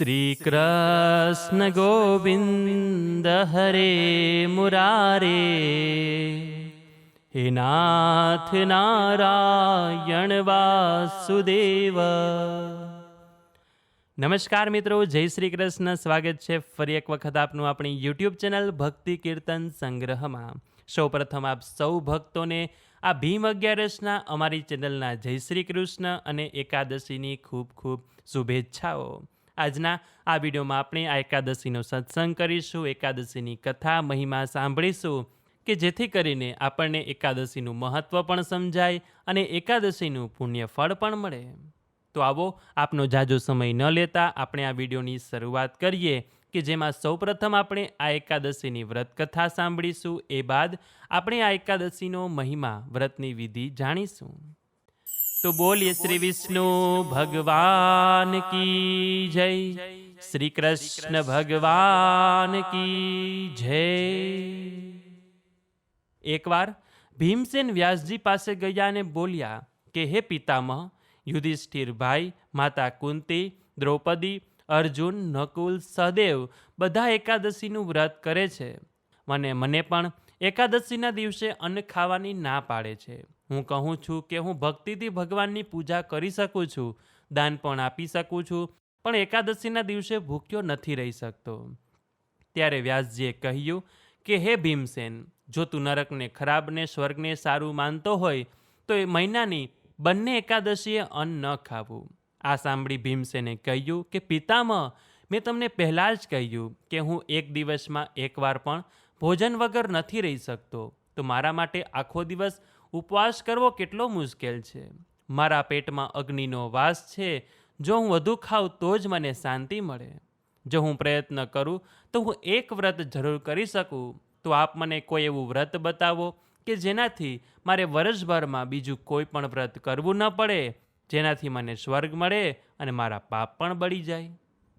શ્રી કૃષ્ણ ગોવિંદ હરે મુરારે. હે નાથ નારાયણ વાસુદેવ. નમસ્કાર મિત્રો, જય શ્રી કૃષ્ણ સ્વાગત છે ફરી એક વખત આપનું આપણી યુટ્યુબ ચેનલ ભક્તિ કીર્તન સંગ્રહમાં. સૌપ્રથમ આપ સૌ ભક્તોને આ ભીમ અગિયારસના અમારી ચેનલના જય શ્રી કૃષ્ણ અને એકાદશીની ખૂબ ખૂબ શુભેચ્છાઓ. આજના આ વિડીયોમાં આપણે આ એકાદશીનો સત્સંગ કરીશું, એકાદશીની કથા, મહિમા સાંભળીશું કે જેથી કરીને આપણને એકાદશીનું મહત્ત્વ પણ સમજાય અને એકાદશીનું પુણ્ય ફળ પણ મળે. તો આવો આપનો જાજો સમય ન લેતા આપણે આ વિડીયોની શરૂઆત કરીએ કે જેમાં સૌપ્રથમ આપણે આ એકાદશીની વ્રત કથા સાંભળીશું. એ બાદ આપણે આ એકાદશીનો મહિમા, વ્રતની વિધિ જાણીશું. તો બોલીએ શ્રી વિષ્ણુ ભગવાન કી જય. શ્રી કૃષ્ણ ભગવાન કી જય. એકવાર ભીમસેન વ્યાસજી પાસે ગયા અને બોલ્યા કે, હે પિતામહ, યુધિષ્ઠિર ભાઈ, માતા કુંતી, દ્રૌપદી, અર્જુન, નકુલ, સહદેવ બધા એકાદશીનું વ્રત કરે છે. મને મને પણ એકાદશીના દિવસે અન્ન ખાવાની ના પાડે છે. હું કહું છું કે હું ભક્તિથી ભગવાનની પૂજા કરી શકું છું, દાન પણ આપી શકું છું, પણ એકાદશીના દિવસે ભૂખ્યો નથી રહી શકતો. ત્યારે વ્યાસજીએ કહ્યું કે, હે ભીમસેન, જો તું નરકને ખરાબને, સ્વર્ગને સારું માનતો હોય, તો એ મહિનાની બંને એકાદશીએ અન્ન ન ખાવું. આ સાંભળી ભીમસેને કહ્યું કે, પિતામહ, મેં તમને પહેલાં જ કહ્યું કે હું એક દિવસમાં એકવાર પણ ભોજન વગર નથી રહી શકતો. તો મારા માટે આખો દિવસ ઉપવાસ કરવો કેટલો મુશ્કેલ છે. મારા પેટમાં અગ્નિનો વાસ છે. જો હું વધુ ખાઉં તો જ મને શાંતિ મળે. જો હું પ્રયત્ન કરું તો હું એક વ્રત જરૂર કરી શકું. તો આપ મને કોઈ એવું વ્રત બતાવો કે જેનાથી મારે વર્ષભરમાં બીજું કોઈ પણ વ્રત કરવું ન પડે, જેનાથી મને સ્વર્ગ મળે અને મારા પાપ પણ બળી જાય.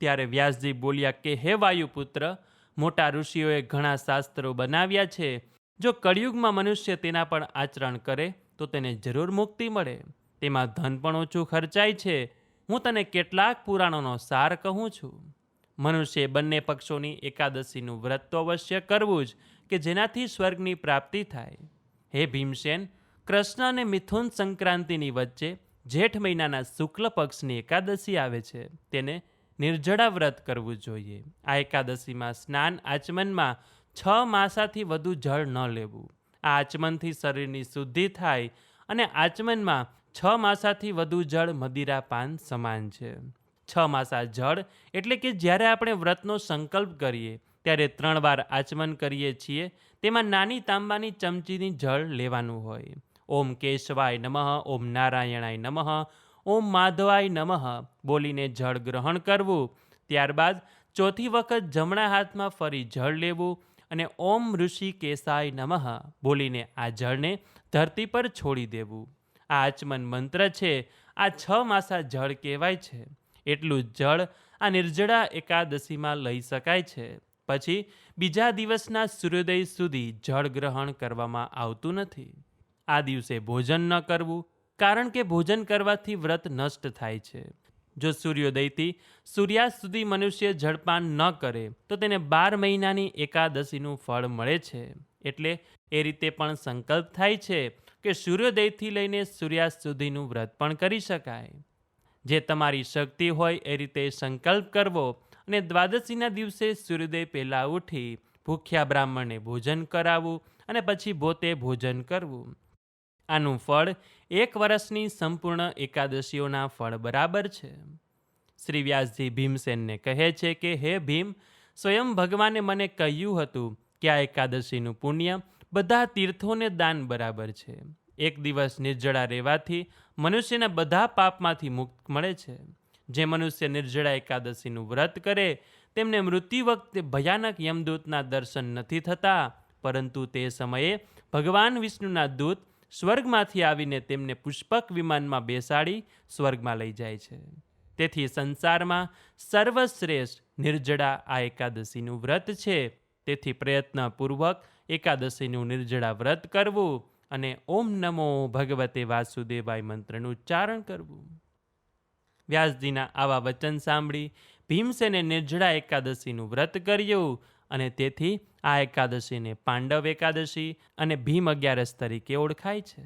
ત્યારે વ્યાસજી બોલ્યા કે, હે વાયુપુત્ર, મોટા ઋષિઓએ ઘણા શાસ્ત્રો બનાવ્યા છે. જો કળિયુગમાં મનુષ્ય તેના પણ આચરણ કરે, તો તેને જરૂર મુક્તિ મળે. તેમાં ધન પણ ઓછું ખર્ચાય છે. હું તને કેટલાક પુરાણોનો સાર કહું છું. મનુષ્ય બંને પક્ષોની એકાદશીનું વ્રત તો અવશ્ય કરવું જ, કે જેનાથી સ્વર્ગની પ્રાપ્તિ થાય. હે ભીમસેન, કૃષ્ણ અને મિથુન સંક્રાંતિની વચ્ચે જેઠ મહિનાના શુક્લ પક્ષની એકાદશી આવે છે. તેને નિર્જળા વ્રત કરવું જોઈએ. આ એકાદશીમાં સ્નાન આચમનમાં છ માસાથી વધુ જળ ન લેવું. આ આચમનથી શરીરની શુદ્ધિ થાય અને આચમનમાં છ માસાથી વધુ જળ મદિરા પાન સમાન છે. છ માસા જળ એટલે કે જ્યારે આપણે વ્રતનો સંકલ્પ કરીએ, ત્યારે ત્રણ વાર આચમન કરીએ છીએ, તેમાં નાની તાંબાની ચમચીની જળ લેવાનું હોય. ઓમ કેશવાય નમઃ, ઓમ નારાયણાય નમઃ, ઓમ માધવાય નમઃ બોલીને જળ ગ્રહણ કરવું. ત્યારબાદ ચોથી વખત જમણા હાથમાં ફરી જળ લેવું અને ઓમ ઋષિ કેસાય નમઃ બોલીને આ જળને ધરતી પર છોડી દેવું. આ આચમન મંત્ર છે, આ છ માસા જળ કહેવાય છે. એટલું જળ આ નિર્જળા એકાદશીમાં લઈ શકાય છે. પછી બીજા દિવસના સૂર્યોદય સુધી જળ ગ્રહણ કરવામાં આવતું નથી. આ દિવસે ભોજન ન કરવું, કારણ કે ભોજન કરવાથી વ્રત નષ્ટ થાય છે. જો સૂર્યોદયથી સૂર્યાસ્ત સુધી મનુષ્ય જળપાન ન કરે, તો તેને બાર મહિનાની એકાદશીનું ફળ મળે છે. એટલે એ રીતે પણ સંકલ્પ થાય છે કે સૂર્યોદયથી લઈને સૂર્યાસ્ત સુધીનું વ્રત પણ કરી શકાય. જે તમારી શક્તિ હોય એ રીતે સંકલ્પ કરવો અને દ્વાદશીના દિવસે સૂર્યોદય પહેલાં ઉઠી ભૂખ્યા બ્રાહ્મણને ભોજન કરાવવું અને પછી પોતે ભોજન કરવું. આનું ફળ એક વર્ષની સંપૂર્ણ એકાદશીઓના ફળ બરાબર છે. શ્રી વ્યાસજી ભીમસેનને કહે છે કે, હે ભીમ, સ્વયં ભગવાને મને કહ્યું હતું કે આ એકાદશીનું પુણ્ય બધા તીર્થોને દાન બરાબર છે. એક દિવસ નિર્જળા રહેવાથી મનુષ્યના બધા પાપમાંથી મુક્ત મળે છે. જે મનુષ્ય નિર્જળા એકાદશીનું વ્રત કરે, તેમને મૃત્યુ વખતે ભયાનક યમદૂતના દર્શન નથી થતા, પરંતુ તે સમયે ભગવાન વિષ્ણુના દૂત સ્વર્ગમાંથી આવીને તેમને પુષ્પક વિમાનમાં બેસાડી સ્વર્ગમાં લઈ જાય છે. તેથી સંસારમાં સર્વશ્રેષ્ઠ નિર્જળા આ એકાદશીનું વ્રત છે. તેથી પ્રયત્નપૂર્વક એકાદશીનું નિર્જળા વ્રત કરવું અને ઓમ નમો ભગવતે વાસુદેવાય મંત્રનું ઉચ્ચારણ કરવું. વ્યાસજીના આવા વચન સાંભળી ભીમસેને નિર્જળા એકાદશીનું વ્રત કર્યું અને તેથી આ એકાદશીને પાંડવ એકાદશી અને ભીમ અગિયારસ તરીકે ઓળખાય છે.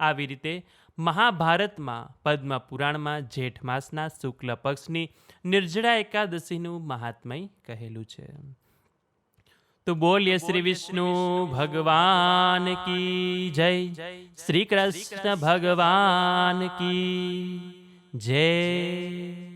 આવી રીતે મહાભારતમાં પદ્મ પુરાણમાં જેઠ માસના શુક્લ પક્ષની નિર્જળા એકાદશીનું મહાત્મય કહેલું છે. તો બોલીએ શ્રી વિષ્ણુ ભગવાન કી જય. શ્રી કૃષ્ણ ભગવાન કી જય.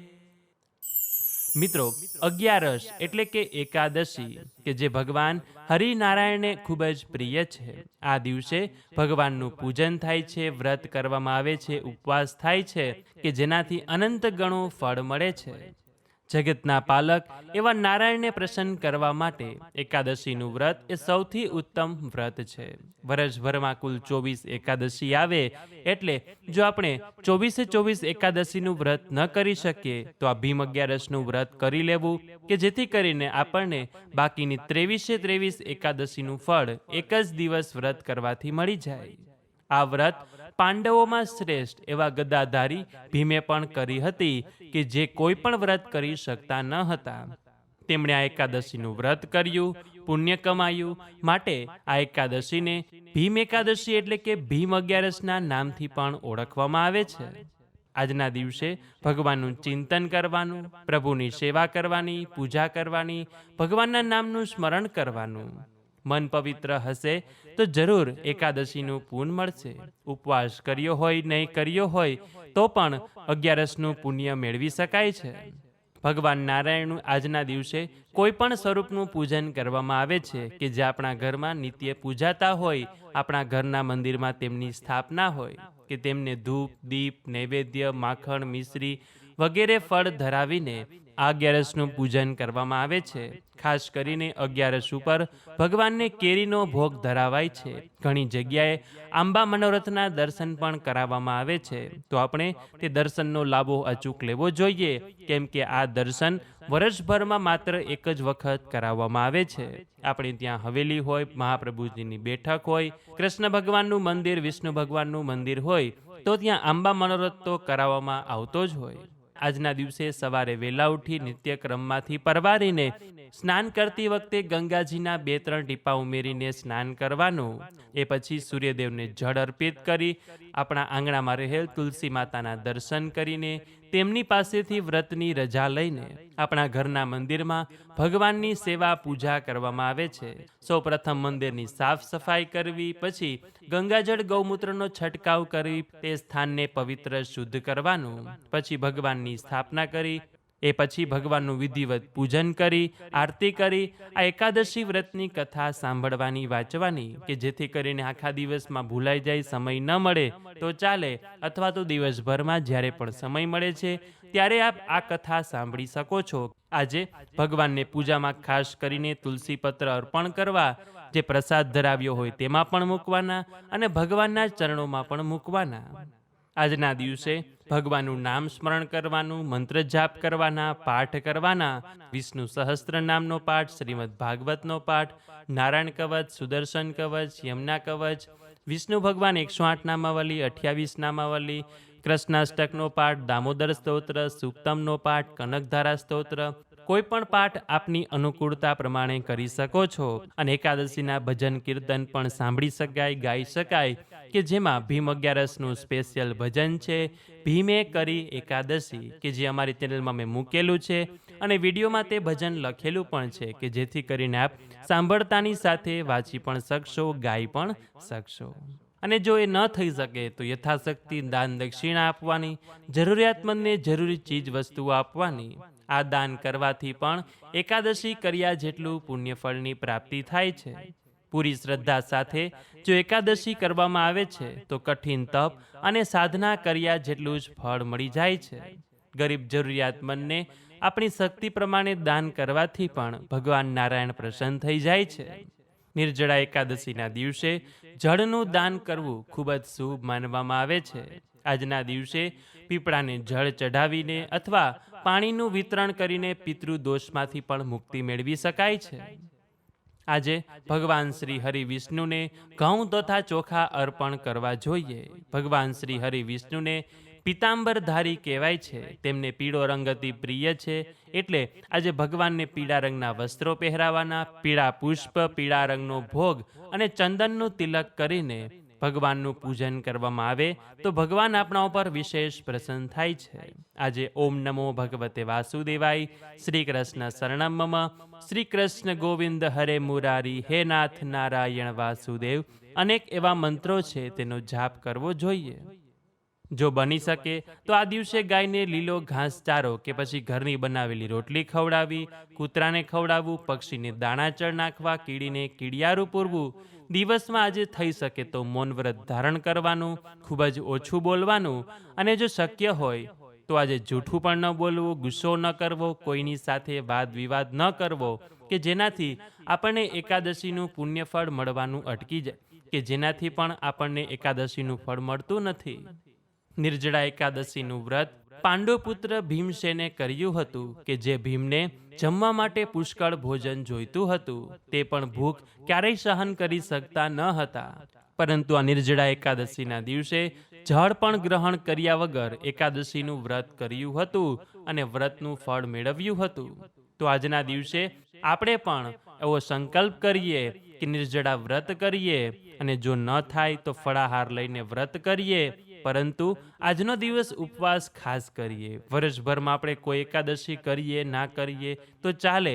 મિત્રો, અગિયારસ એટલે કે એકાદશી, કે જે ભગવાન હરિનારાયણને ખૂબ જ પ્રિય છે. આ દિવસે ભગવાનનું પૂજન થાય છે, વ્રત કરવામાં આવે છે, ઉપવાસ થાય છે, કે જેનાથી અનંત ગણો ફળ મળે છે. જગતના પાલક એવા નારાયણને પ્રસન્ન કરવા માટે એકાદશીનું વ્રત એ સૌથી ઉત્તમ વ્રત છે. વર્ષભરમાં કુલ ચોવીસ એકાદશી આવે એટલે જો આપણે ચોવીસે ચોવીસ એકાદશીનું વ્રત ન કરી શકીએ, તો આ ભીમ અગિયારસનું વ્રત કરી લેવું કે જેથી કરીને આપણને બાકીની ત્રેવીસે ત્રેવીસ એકાદશીનું ફળ એક જ દિવસ વ્રત કરવાથી મળી જાય. આ વ્રત પાંડવોમાં શ્રેષ્ઠ એવા ગદાધારી ભીમે પણ કરી હતી કે જે કોઈ પણ વ્રત કરી શકતા ન હતા. તેમણે આ એકાદશીનું વ્રત કર્યું, પુણ્ય કમાયું. માટે આ એકાદશીને ભીમ એકાદશી એટલે કે ભીમ અગિયારસના નામથી પણ ઓળખવામાં આવે છે. આજના દિવસે ભગવાનનું ચિંતન કરવાનું, પ્રભુની સેવા કરવાની, પૂજા કરવાની, ભગવાનના નામનું સ્મરણ કરવાનું. મન પવિત્ર હશે, તો જરૂર એકાદશીનું પૂન મળશે. ઉપવાસ કર્યો હોય, નહીં કર્યો હોય, તો પણ અગિયારસનું પુણ્ય મેળવી શકાય છે. ભગવાન નારાયણનું આજના દિવસે કોઈ પણ સ્વરૂપનું પૂજન કરવામાં આવે છે કે જે આપણા ઘરમાં નિત્ય પૂજાતા હોય, આપણા ઘરના મંદિરમાં તેમની સ્થાપના હોય, કે તેમને ધૂપ, દીપ, નૈવેદ્ય, માખણ, મિશ્રી વગેરે ફળ ધરાવીને અગિયારસનું પૂજન કરવામાં આવે છે. ખાસ કરીને અગિયારસ ઉપર ભગવાનને કેરીનો ભોગ ધરાવાય છે. ઘણી જગ્યાએ આંબા મનોરથના દર્શન પણ કરાવવામાં આવે છે. તો આપણે તે દર્શનનો લાભો અચૂક લેવો જોઈએ, કેમ કે આ દર્શન વર્ષભરમાં માત્ર એક જ વખત કરાવવામાં આવે છે. આપણે ત્યાં હવેલી હોય, મહાપ્રભુજીની બેઠક હોય, કૃષ્ણ ભગવાનનું મંદિર, વિષ્ણુ ભગવાનનું મંદિર હોય, તો ત્યાં આંબા મનોરથ તો કરાવવામાં આવતો જ હોય. આજના દિવસે સવારે વહેલા ઉઠી નિત્યક્રમમાંથી પરવારીને સ્નાન કરતી વખતે ગંગાજીના બે ત્રણ ટીપા ઉમેરીને સ્નાન કરવાનું. એ પછી સૂર્યદેવને જળ અર્પિત કરી આપણા આંગણામાં રહેલ તુલસી માતાના દર્શન કરીને તેમની પાસેથી વ્રતની રજા લઈને આપણા ઘરના મંદિરમાં ભગવાનની સેવા પૂજા કરવામાં આવે છે. સૌ પ્રથમ મંદિરની સાફ સફાઈ કરવી, પછી ગંગાજળ ગૌમૂત્રનો છંટકાવ કરી તે સ્થાનને પવિત્ર શુદ્ધ કરવાનું. પછી ભગવાનની સ્થાપના કરી એ પછી ભગવાનનું વિધિવત પૂજન કરી, આરતી કરી, આ એકાદશી વ્રતની કથા સાંભળવાની, વાંચવાની કે જેથી કરીને આખા દિવસમાં ભૂલાઈ જાય, સમય ન મળે, તો ચાલે. અથવા તો દિવસભરમાં જ્યારે પણ સમય મળે છે, ત્યારે આપ આ કથા સાંભળી શકો છો. આજે ભગવાનને પૂજામાં ખાસ કરીને તુલસી પત્ર અર્પણ કરવા, જે પ્રસાદ ધરાવ્યો હોય તેમાં પણ મૂકવાના અને ભગવાનના ચરણોમાં પણ મૂકવાના. આજના દિવસે ભગવાનનું નામ સ્મરણ કરવાનું, મંત્ર જાપ કરવાના, પાઠ કરવાના, વિષ્ણુ સહસ્ત્ર નામનો પાઠ, શ્રીમદ ભાગવતનો પાઠ, નારાયણ કવચ, સુદર્શન કવચ, યમુના કવચ, વિષ્ણુ ભગવાન એકસો આઠ નામાવલી, અઠ્યાવીસ નામાવલી, કૃષ્ણાષ્ટકનો પાઠ, દામોદર સ્તોત્ર, સુક્તમનો પાઠ, કનકધારા સ્તોત્ર કોઈ પણ પાઠ આપની અનુકૂળતા પ્રમાણે કરી શકો છો. અને એકાદશીના ભજન કીર્તન પણ સાંભળી શકાય, ગાઈ શકાય. કે જેમાં ભીમ અગિયારસનું સ્પેશિયલ ભજન છે, ભીમે કરી એકાદશી, કે જે અમારી ચેનલમાં મેં મૂકેલું છે, અને વિડીયોમાં તે ભજન લખેલું પણ છે, કે જેથી કરીને આપ સાંભળતાની સાથે વાંચી પણ શકશો, ગાઈ પણ શકશો. અને જો એ ન થઈ શકે, તો યથાશક્તિ દાન દક્ષિણા આપવાની, જરૂરિયાતમંદને જરૂરી ચીજ વસ્તુઓ આપવાની. આ દાન કરવાથી પણ એકાદશી કર્યા જેટલું પુણ્યફળની પ્રાપ્તિ થાય છે. પૂરી શ્રદ્ધા સાથે જો એકાદશી કરવામાં આવે છે, તો કઠિન તપ અને સાધના કર્યા જેટલું જ ફળ મળી જાય છે. ગરીબ જરૂરિયાતમંદને આપણી શક્તિ પ્રમાણે દાન કરવાથી પણ ભગવાન નારાયણ પ્રસન્ન થઈ જાય છે. નિર્જળા એકાદશીના દિવસે જળનું દાન કરવું ખૂબ જ શુભ માનવામાં આવે છે. આજના દિવસે પીપળાને જળ ચઢાવીને અથવા પાણીનું વિતરણ કરીને પિતૃ દોષમાંથી પણ મુક્તિ મેળવી શકાય છે. આજે ભગવાન શ્રી હરિ વિષ્ણુને ઘઉં તથા ચોખા અર્પણ કરવા જોઈએ. ભગવાન શ્રી હરિ વિષ્ણુને પિતાંબરધારી કહેવાય છે. તેમને પીળો રંગ અતિ પ્રિય છે. એટલે આજે ભગવાનને પીળા રંગના વસ્ત્રો પહેરાવાના, પીળા પુષ્પ, પીળા રંગનો ભોગ અને ચંદનનું તિલક કરીને ભગવાનનું પૂજન કરવામાં આવે, તો ભગવાન આપણા ઉપર વિશેષ પ્રસન્ન થાય છે. આજે ઓમ નમો ભગવતે વાસુદેવાય શ્રી કૃષ્ણ શરણમ શ્રી કૃષ્ણ ગોવિંદ હરે મુરારી, હે નાથ નારાયણ વાસુદેવ, અનેક એવા મંત્રો છે તેનો જાપ કરવો જોઈએ. જો બની શકે, તો આ દિવસે ગાયને લીલો ઘાસચારો કે પછી ઘરની બનાવેલી રોટલી ખવડાવી, કૂતરાને ખવડાવવું, પક્ષીને દાણા ચળ નાખવા, કીડીને કીડિયારું પૂરવું દિવસમાં આજે થઈ શકે તો મૌન વ્રત ધારણ કરવાનું, ખૂબ જ ઓછું બોલવાનું અને જો શક્ય હોય, તો આજે જૂઠું પણ ન બોલવું, ગુસ્સો ન કરવો, કોઈની સાથે વાદ વિવાદ ન કરવો, કે જેનાથી આપણને એકાદશીનું પુણ્યફળ મળવાનું અટકી જાય, કે જેનાથી પણ આપણને એકાદશીનું ફળ મળતું નથી. નિર્જળા એકાદશીનું વ્રત પાંડુપુત્ર ભીમસેને કર્યું હતું કે જે ભીમને જમવા માટે પુષ્કળ ભોજન જોઈતું હતું, તે પણ ભૂખ ક્યારેય સહન કરી શકતા ન હતા. પરંતુ આ નિર્જળા એકાદશીના દિવસે જળ પણ ગ્રહણ કર્યા વગર એકાદશીનું વ્રત કર્યું હતું અને વ્રતનું ફળ મેળવ્યું હતું. તો આજના દિવસે આપણે પણ એવો સંકલ્પ કરીએ કે નિર્જળા વ્રત કરીએ અને જો ન થાય તો ફળાહાર લઈને વ્રત કરીએ પરંતુ આજનો દિવસ ઉપવાસ ખાસ કરીએ. વર્ષભરમાં આપણે કોઈ એકાદશી કરીએ, ના કરીએ, તો ચાલે.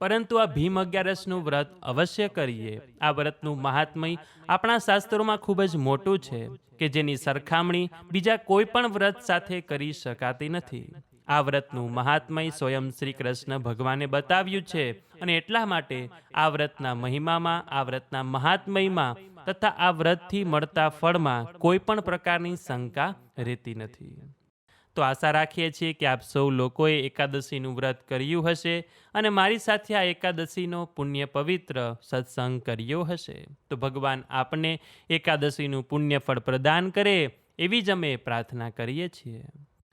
પરંતુ આ ભીમ અગિયારસનું વ્રત અવશ્ય કરીએ. આ વ્રતનું મહાત્મય આપણા શાસ્ત્રોમાં ખૂબ જ મોટું છે, કે જેની સરખામણી બીજા કોઈ પણ વ્રત સાથે કરી શકાતી નથી. આ વ્રતનું મહાત્મય સ્વયં શ્રી કૃષ્ણ ભગવાને બતાવ્યું છે અને એટલા માટે આ વ્રતના મહિમામાં, આ વ્રતના મહાત્મયમાં તથા આ વ્રતથી મળતા ફળમાં કોઈ પણ પ્રકારની શંકા રહેતી નથી. તો આશા રાખીએ છીએ કે આપ સૌ લોકોએ એકાદશીનું વ્રત કર્યું હશે અને મારી સાથે આ એકાદશીનો પુણ્ય પવિત્ર સત્સંગ કર્યો હશે. તો ભગવાન આપને એકાદશીનું પુણ્યફળ પ્રદાન કરે એવી જ અમે પ્રાર્થના કરીએ છીએ.